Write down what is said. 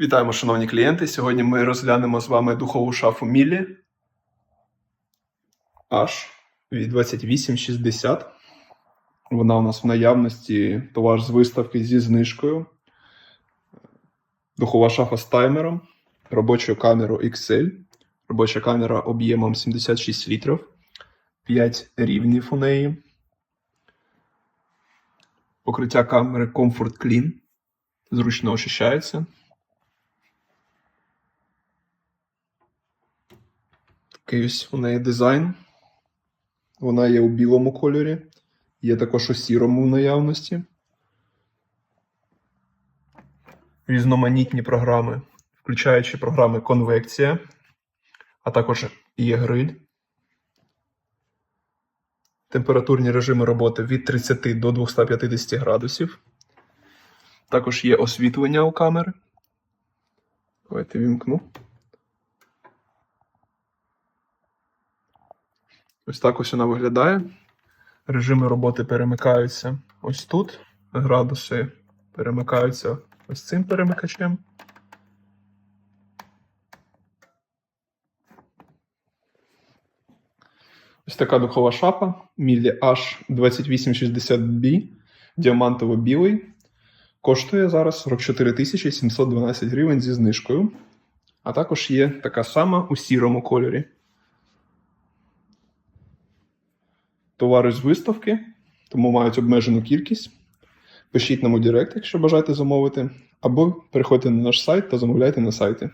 Вітаємо, шановні клієнти. Сьогодні ми розглянемо з вами духову шафу Міллі H від 2860. Вона у нас в наявності товар з виставки зі знижкою. Духова шафа з таймером, робочою камерою XL, робоча камера об'ємом 76 літрів, 5 рівнів у неї. Покриття камери Comfort Clean. Зручно очищається. Такий ось у неї дизайн. Вона є у білому кольорі, є також у сірому в наявності. Різноманітні програми, включаючи програми конвекція, а також є гриль. Температурні режими роботи від 30 до 250 градусів. Також є освітлення у камери. Давайте вімкну. Ось так ось вона виглядає. Режими роботи перемикаються ось тут. Градуси перемикаються ось цим перемикачем. Ось така духова шафа Міллі H2860B, діамантово-білий. Коштує зараз 44 712 гривень зі знижкою. А також є така сама у сірому кольорі. Товари з виставки, тому мають обмежену кількість. Пишіть нам у Директ, якщо бажаєте замовити, або переходьте на наш сайт та замовляйте на сайті.